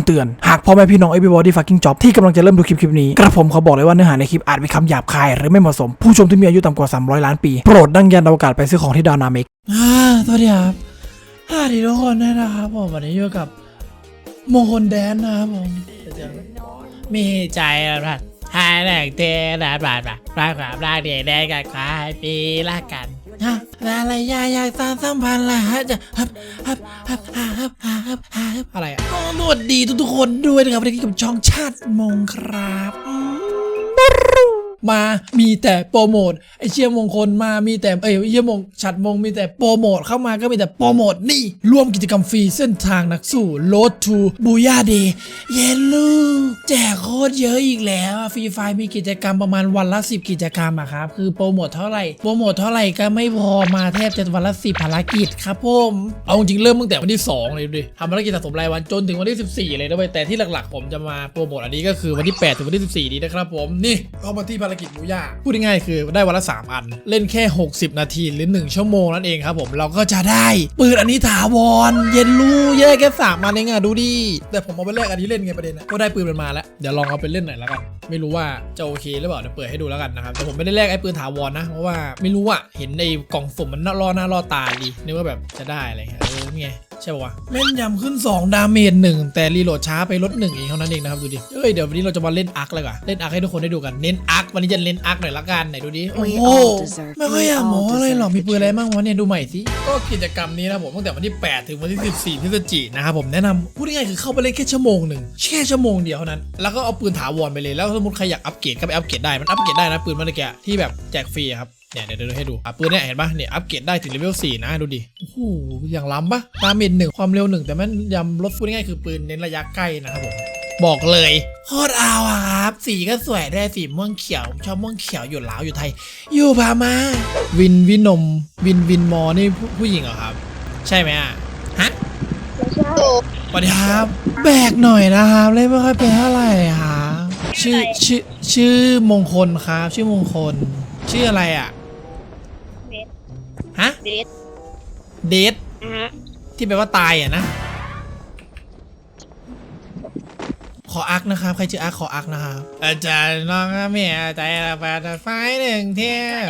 ำเตือน หากพ่อแม่พี่น้อง everybody fucking job ที่กำลังจะเริ่มดูคลิปคลิปนี้กระผมขอบอกเลยว่าเนื้อหาในคลิปอาจมีคำหยาบคายหรือไม่เหมาะสม ผู้ชมที่มีอายุต่ำกว่า 300 ล้านปี โปรดดังยันอวกาศไปซื้อของที่ดาวนาเมกอ่าสวัสดีครับสวัสดีทุกคนด้วยนะครับผมวันนี้อยู่กับมงคลแดนนะครับผมมีใจรักหายแหลกเตะรัดบาดบาดรักความรักเดียแดงกับควายปีละกันฮะ อะไรยาอยากสร้างสัมพันธ์ละฮะจะฮับฮับฮับฮับฮับฮับฮับอะไรอะก็สวัสดีทุกๆคนด้วยนะครับวันนี้กับช่องชาติมงครับอื มามีแต่โปรโมทไอเชี่ยมงคลมามีแต่เอ้ยเชี่ยมงฉัดมงมีแต่โปรโมทเข้ามาก็มีแต่โปรโมทนี่ร่วมกิจกรรมฟรีเส้นทางนักสู้ Road to b o o y a Day เยนลูแจกโคตรเยอะอีกแล้วฟรีไฟมีกิจกรรมประมาณวันละ 10 กิจกรรมอะครับคือโปรโมทเท่าไหร่โปรโมทเท่าไหร่ก็ไม่พอมาแทบจะวันละ10ภารกิจครับผมเอาจริงเริ่มตั้งแต่วันที่ 2 เลยดิทำภารกิจสะสมรายวันจนถึงวันที่ 14 เลยนะเว้ยแต่ที่หลักๆ ผมจะมาโปรโมทอันนี้ก็คือวันที่8ถึงวันที่ 14 นี้นะครับผมนี่เข้ามาที่ารกิจมูย่าพูดง่ายๆคือได้วันละ 3 อัน เล่นแค่ 60 นาทีหรือ 1 ชั่วโมงนั่นเองครับผมเราก็จะได้ปืนอันนี้ถาวร เย็นรู้แยกแค่สามอันเองอะดูดิแต่ผมเอาไปแลกอันนี้เล่นไงประเด็นนะก็ได้ปืนมันมาแล้วเดี๋ยวลองเอาไปเล่นหน่อยแล้วกัน ไม่รู้ว่าจะโอเคหรือเปล่าเดี๋ยวเปิดให้ดูแล้วกันนะครับแต่ผมไม่ได้แลกไอ้ปืนถาวรนะ เพราะว่าไม่รู้อะเห็นในกล่องสุ่มมันน่าล่อหน้าล่อตาดีนึกว่าแบบจะได้อะไรเงี้ยเออนี่ไงใช่ป่าวะแม่นยำขึ้น 2 ดาเมจหนึ่งแต่รีโหลดช้าไปลดหนึ่งเองเท่านั้นเองนะครับดูดิเอ้ยเดี๋ยววันนี้เราจะมาเล่นอาร์คเลยก่อนเล่นอาร์คให้ทุกคนได้ดูกันเน้นอาร์ควันนี้จะเล่นอาร์คหน่อยละกันไหนดูดิโอ้โหไม่ค่อยอยากโม้อะไรหรอกมีปืนอะไรบ้างวะเนี่ยดูใหม่สิก็กิจกรรมนี้นะผมตั้งแต่วันที่ 8 ถึงวันที่ 14พฤศจิกายนนะครับผมแนะนำพูดง่ายๆคือเข้าไปเล่นแค่ชั่วโมงหนึ่งแค่ชั่วโมงเดียวเท่านั้น แล้วก็เอาปืนถาวรไปเลยแล้วสมมติใครอยากอัปเกรดก็ไปอัปเกรดได้ มันอัปเกรดได้นะปืนเมื่อกี้ที่แบบแจกฟรีอะครับ เนี่ยเดี๋ยวเดี๋ยวให้ดูอะปืนเนี่ยเห็นปะเนี่ยอัปเกรดได้ถึงเลเวล4นะ ดูดิ โอ้โห อย่างล้ำปะดาเมจหนึ่งความเร็วหนึ่งแต่มันยำลดพูดง่ายๆคือปืนเน้นระยะใกล้นะครับผมบอกเลยโคตรเอาอะครับ สีก็สวยได้สีม่วงเขียวผมชอบม่วงเขียวอยู่ลาวอยู่ไทย อยู่พามา วินวินม วินวินมอนี่ผู้ผู้หญิงเหรอครับ ใช่ไหมอะฮะสวัสดีครับ แบกหน่อยนะครับ เล่นไม่ค่อยเป็นเท่าไหร่ครับ ชื่อชื่อชื่อมงคลครับ ชื่อมงคล ชื่ออะไรอะเดทฮะเดทเดทนะฮะที่แปลว่าตายอะนะ ขออักนะครับ ใครชื่ออักขออักนะครับอาจารย์น้องแม่ใจละบาดไฟหนึ่งเที่ยว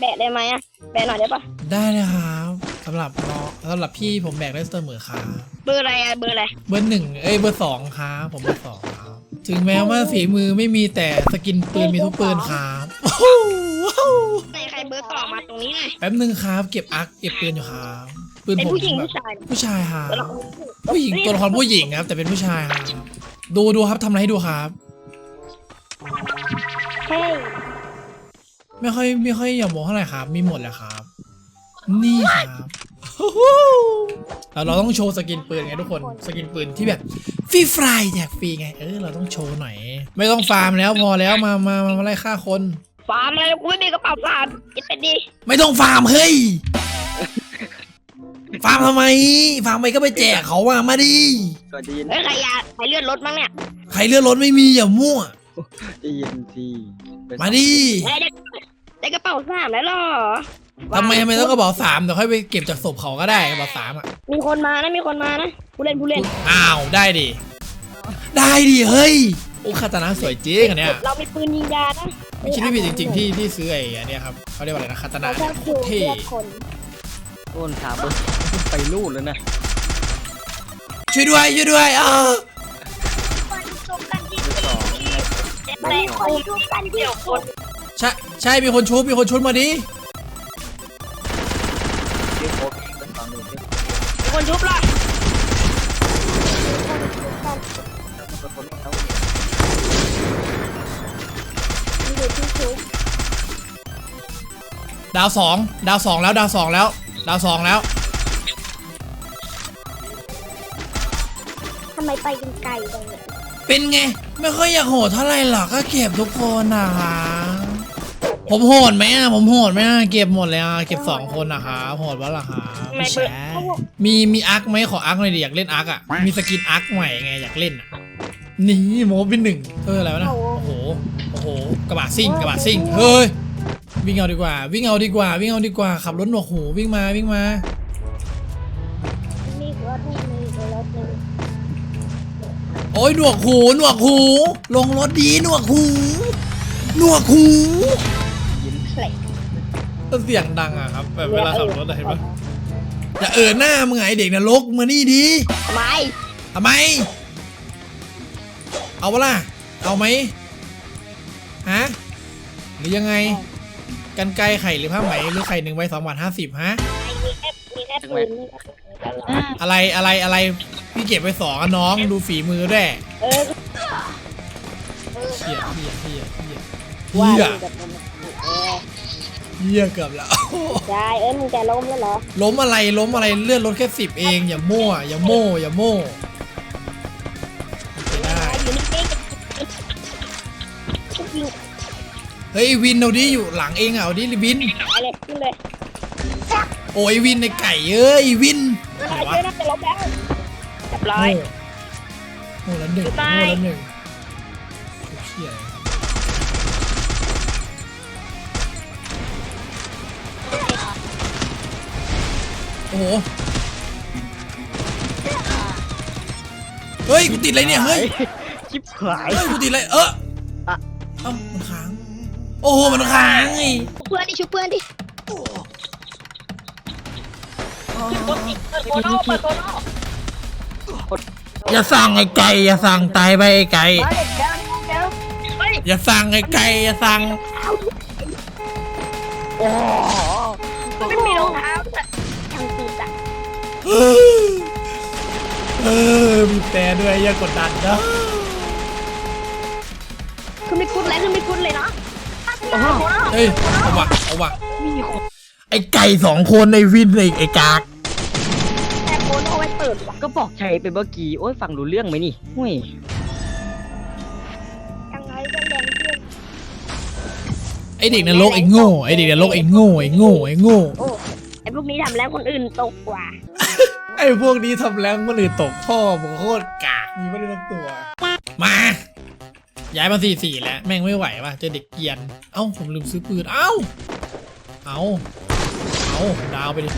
แบะได้ไหมอะแบะหน่อยได้ปะได้เลยครับสำหรับน้องสำหรับพี่ผมแบกได้เสมอครับเบอร์อะไรอะเบอร์อะไรเบอร์หนึ่งเอ้ยเบอร์สองครับผมเบอร์สองครับ ถึงแม้ว่าฝีมือไม่มีแต่สกินปืนมีทุกปืนครับโอ้โหว้าวใครใครเบอร์สองมาตรงนี้หน่อยแป๊บนึงครับเก็บอักเก็บปืนอยู่ครับปืนเป็นผมผู้หญิงแบบผู้ชายผู้ชายครับตัวละครผู้หญิงตัวละครผู้หญิงครับ แต่เป็นผู้ชายครับดูดูครับทำอะไรให้ดูครับเฮ้ยไม่ค่อยไม่ค่อยอย่าโมเท่าไหร่ครับ มีหมดแหละครับ นี่ครับ เราเราต้องโชว์สกินปืนไงทุกคนสกินปืนที่แบบฟรีไฟล์แจกฟรีไงเออเราต้องโชว์หน่อย ไม่ต้องฟาร์มแล้วพอแล้วมามามามาไล่ฆ่าคน ฟาร์มอะไรกูไม่มีกระเป๋าฟาร์มคิดเป็นดีไม่ต้องฟาร์มเฮ้ยฟาร์มทำไม ฟาร์มไปก็ไปแจกเขาอะมาดิก็ได้ยินเฮ้ยใครอยากใครเลื่อนรถมั้งเนี่ยใครเลื่อนรถไม่มีอย่ามั่วได้ยินทีเป็นมาดิได้ได้ได้กระเป๋าฟาร์มแล้วเหรอ ทำไมทำไมต้องกระบอกสามเดี๋ยวค่อยไปเก็บจากศพเขาก็ได้กระบอกสามอะมีคนมานะมีคนมานะผู้เล่นผู้เล่นอ้าวได้ดิ ได้ดิเฮ้ยโอ้คาตานะสวยจริงอันเนี้ยเรามีปืนยิงยานะไม่คิดไม่ผิดจริง ๆ ที่ที่ซื้อไอ้อันเนี้ยครับเขาเรียกว่าอะไรนะคาตานะเราเนี่ยแค่โคคิวตรเท่เลือดคนต้นถามว่าไปนู่นแล้วนะช่วยด้วยช่วยด้วยอ้าวไม่สองแต่คนทุกกันเดียวคนใช่ใช่มีคนชุบมีคนชุบมาดิเรียก โค้ชเป็นสองหนึ่งเรียกมีคนชุบเหรอเป็นคนเขาดาวสองดาวสองแล้วดาวสองแล้ว ดาวสองแล้วทำไมไปกันไกลจังเลยเป็นไง ไม่ค่อยอยากโหดเท่าไหร่หรอกก็เก็บทุกคนนะคะ ผมโหดไหมอะผมโหดไหมอะเก็บหมดเลยอะเก็บสองคนนะคะโหดวะล่ะคะทำไมไม่เบอใช่ร์เขาบอกมีมีอาร์คไหมขออาร์คหน่อยดิอยากเล่นอาร์คอะมีสกินอาร์คใหม่ไงอยากเล่นอะนี่โมเป็นหนึ่งเอออะไรวะนะโอ้โหโอ้โหกระบะซิ่งกระบะซิ่งเฮ้ยวิ่งเอาดีกว่า วิ่งเอาดีกว่า วิ่งเอาดีกว่าขับรถหนวกหูวิ่งมาวิ่งมามีรถหนึ่งมีรถหนึ่งโอ้ยหนวกหูหนวกหู ลงรถดีหนวกหูหนวกหูเพลง ก็เสียงดังอะครับแบบเวลาขับรถอะเห็นปะอย่าเออหน้ามึงไงเด็กนรกมานี่ดีทำไมทำไม เอาเปะล่ะเอาไหมฮะหรือยังไงกันไกรไข่หรือผ้าไหมหรือไข่หนึ่งใบสองบาทห้าสิบฮะมีแค่มีแค่ปืนนี่ก็ตลอดอะไรอะไรอะไรพี่เก็บไปสองอะน้องดูฝีมือด้วยเออเฮียเฮียเฮียเฮียว่าเฮียเล่นกับมันเออ เฮียเกือบแล้วใช่เอ้ยมึงจะล้มแล้วเหรอ ล้มอะไรล้มอะไรเลื่อนรถแค่สิบเองอย่ามั่วอย่าโม่อย่าโม่ไม่ได้อยู่นิ่งๆยิงเฮ้ยวินเอาดิอยู่หลังเองอะเอาดิวินไปเลยขึ้นเลยโอ้ยวินในไก่เอ้ยวินเออไหนวะเจ๊น่าจะล้มแล้วเรียบร้อยโง่แล้วหนึ่งบ๊ายบายโง่แล้วหนึ่งเชี่ยอะไร โอ้โหเฮ้ยกูติดอะไรเนี่ยเฮ้ยชิบหายเฮ้ยกูติดอะไรเอออะเอ้ามันค้างโอ้โหมันค้างไงเพื่อนดิช่วยเพื่อนดิอย่าสั่งไอ้ไก่อย่าสั่งตายไปไอ้ไก่เดี๋ยวเดี๋ยวเดี๋ยวเฮ้ยอย่าสั่งไอ้ไก่อย่าสั่งไม่มีรองเท้า เออเออมีแต่ด้วยอย่ากดดันนะคือไม่คุ้นเลยคือไม่คุ้นเลยเนาะเฮ้ยเอาวะเอาวะไอ้ไก่สองคนไอ้วินไอ้ไอ้กากแต่โคนเอาไว้เปิดว่ะก็บอกใช้ไปเมื่อกี้โอ้ยฟังรู้เรื่องไหมนี่ห่วยยังไงก็แรงเพื่อนไอ้เด็กนรกไอ้โง่ไอ้เด็กนรกไอ้โง่ไอ้โง่ไอ้โง่โอ้ไอ พวกนี้ทำแล้วคนอื่นตกกว่า ไอ้พวกนี้ทำแล้วมันอื่นตกพ่อผมโคตรกากมีไม่ได้ทั้งตัว มา ย้ายมาสี่สี่แล้ว แม่งไม่ไหวว่ะเจอเด็กเกรียน เอ้าผมลืมซื้อปืน เอ้า เอ้า เอ้าดาวไปดิ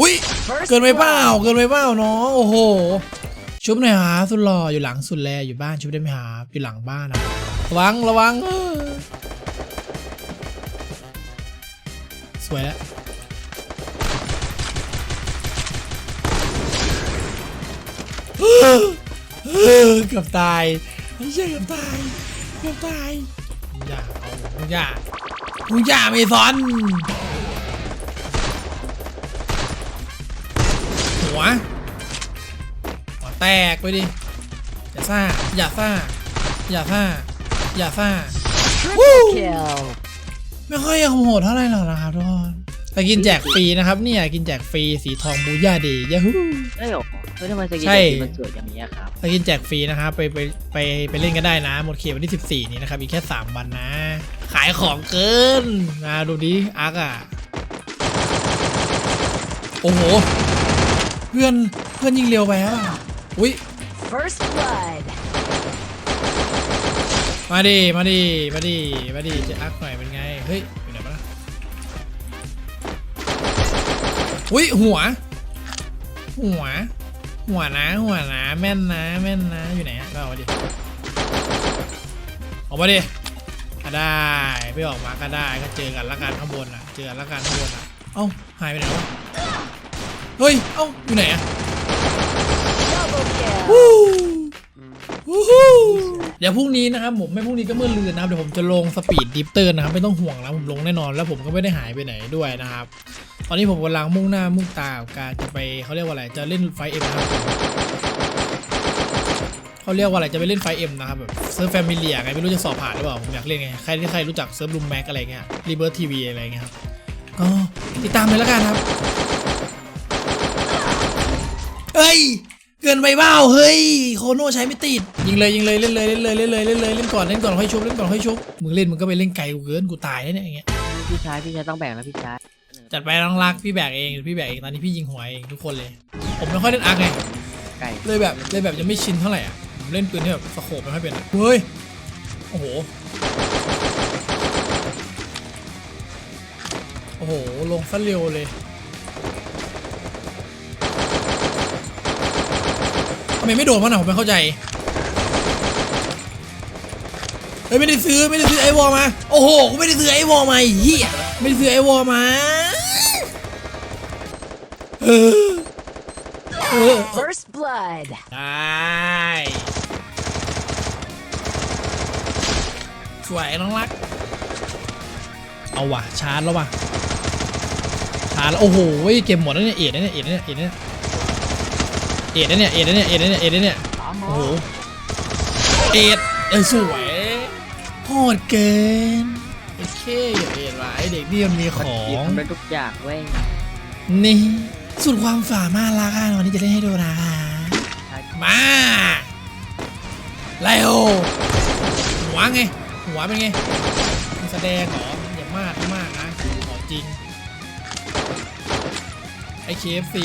อุ้ย เกินไปเปล่าเกินไปเปล่าน้องโอ้โห ชุบหน่อยหาสุดหล่ออยู่หลังสุดแลอยู่บ้านชุบได้ไหมหาอยู่หลังบ้านนะระวังระวัง สวยแล้วเออเกือบตายไม่ใช่เกือบตายเกือบตายอย่าเอาอย่ากูอย่าไม่ซ้อนหัวหัวแตกไปดิอย่าซ่าอย่าซ่าอย่าซ่าอย่าซ่าวู้ ไม่ค่อยยังโหดเท่าไหร่หรอกนะครับทุกคนแต่กินแจกฟรีนะครับเนี่ยกินแจกฟรีสีทองบูย่าเดย์ยาฮู ได้เหรอเฮ้ยทำไมสกินใช่ แบบนี้มันสวยอย่างนี้อะครับสกินแจกฟรีนะครับไปไปไปไปเล่นกันได้นะ หมดเขตวันที่ 14 นี้นะครับอีกแค่ 3 วันนะ ขายของเกินนะดูดิอาร์กอะ โอ้โห เพื่อนเพื่อนยิงเร็วไปอะอุ้ย First blood. มาดิ มาดิ มาดิ มาดิ จะอักหน่อยเป็นไง เฮ้ยอยู่ไหนมาล่ะอุ้ยหัว หัว หัวนะ หัวนะ แม่นนะ แม่นนะ อยู่ไหนอะก็เอามาดิ ออกมาดิก็ได้ไม่ออกมาก็ได้ก็เจอกันละกันข้างบนอะ เจอกันละกันข้างบนอะ เอ้าหายไปไหนวะ เฮ้ย เอ้าอยู่ไหนอะ Double kill. วู้วู้ฮู้ เดี๋ยวพรุ่งนี้นะครับผมไม่พรุ่งนี้ก็เมื่อลืนนะครับเดี๋ยวผมจะลงสปีดดิฟเตอร์นะครับไม่ต้องห่วงนะผมลงแน่นอน แล้วผมก็ไม่ได้หายไปไหนด้วยนะครับตอนนี้ผมกำลังมุ่งหน้ามุ่งตากับการจะไปเขาเรียกว่าอะไรจะเล่นไฟเอ็มนะครับเขาเรียกว่าอะไรจะไปเล่นไฟเอ็มนะครับแบบเซิร์ฟแฟมิเลียไงไม่รู้จะสอบผ่านหรือเปล่าผมอยากเล่นไงใครที่ใครรู้จักเซิร์ฟลูมแม็กอะไรเงี้ยรีเบิร์ทีวีอะไรเงี้ยครับก็ติดตามเลยแล้วกันครับเอ้ย เกินไปเปล่าเฮ้ยโคโน่ใช้ไม่ติดยิงเลยยิงเลยเล่นเลยเล่นเลยเล่นเลยเล่นเลยเล่นก่อนเล่นก่อนค่อยชุบเล่นก่อนค่อยชุบมึงเล่นมึงก็ไปเล่นไกลกูเกินกูตายแล้วเนี่ยอย่างเงี้ยพี่ชายพี่ชายต้องแบ่งแล้วพี่ชายจัดไปน้องรักพี่แบกเองพี่แบกเองตอนนี้พี่ยิงหัวเองทุกคนเลย ผมไม่ค่อยเล่นอาร์คไงไก่เลยแบบเลยแบบยังไม่ชินเท่าไหร่อะผมเล่นปืนที่แบบสโคปไม่ค่อยเป็นอะเฮ้ยโอ้โหโอ้โหลงซะเร็วเลย ไมไม่โดดมันอะผมไม่เข้าใจเฮ้ยไม่ได้ซื้อไม่ได้ซื้อไอวอลมา โอ้โหกูไม่ได้ซื้อไอวอลมาไอ้เฮียไม่ได้ซื้อไอวอลมาเออเออ First blood. ได้สวยน้องรัก เอาว่ะชาร์จแล้วว่ะชาร์จแล้วโอ้โหเกมหมดแล้วเนี่ยเอ็ดนะเนี่ยเอ็ดนะเนี่ยเอ็ดนะเนี่ย เอ็ดนะเนี่ย เอ็ดนะเนี่ย เอ็ดนะเนี่ย เอ็ดนะเนี่ย โอ้โห เอ็ดเออสวยโหดเกินโอเคอย่าเอ็ดว่ะไอเด็กนี่มันมีขมันอหยิบงทำได้ทุกอย่างเว้ยนี่สุดความสามารถละกันวันนี้จะเล่นให้ดูนะคะ มาไลโอหัวไง หัวเป็นไงมันแสดงเหรออย่ามากไม่มากนะของจริงไอเคฟซี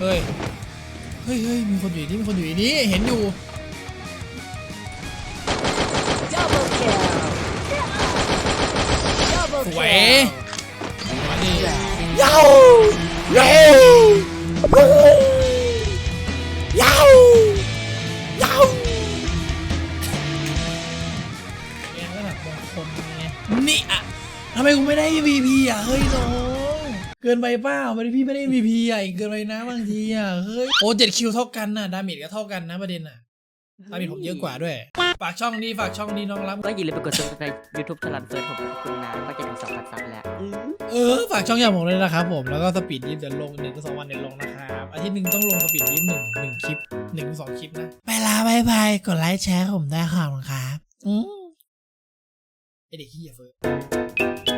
เฮ้ย เฮ้ยเฮ้ยมีคนอยู่นี่มีคนอยู่นี่เห็นอยู่ Double kill. Double สวย kill. มาดิยาวเร็วยาวยาวแกก็แบบบางคนไงนี่อะทำไมกูไม่ได้ MVP อะ เฮ้ยน้องเกินไปเปล่าไม่ได้พี่ไม่ได้ MVP อะอีกเกินไปนะบางทีอะเฮ้ยโอ้เจ็ดคิวเท่ากันน่ะดาเมจก็เท่ากันนะประเด็นน่ะดาเมจผมเยอะกว่าด้วย ฝากช่องนี้ฝากช่องนี้น้องรับก็อย่าลืมไปกดซับสไครต์ยูทูบฉลันเฟิร์นผมขอบคุณนะก็จะถึงสองพันซับแล้วเออฝากช่องอย่างผมเลยนะครับผมแล้วก็สปีดยิปเดี๋ยวลงหนึ่งถึงสองวันเดี๋ยวลงนะครับอาทิตย์หนึ่งต้องลงสปีดยิปหนึ่งหนึ่งคลิปหนึ่งถึงสองคลิปนะไปลาบายบายกดไลค์แชร์ผมได้ครับครับอืมไอเด็กขี้ยเฟิร์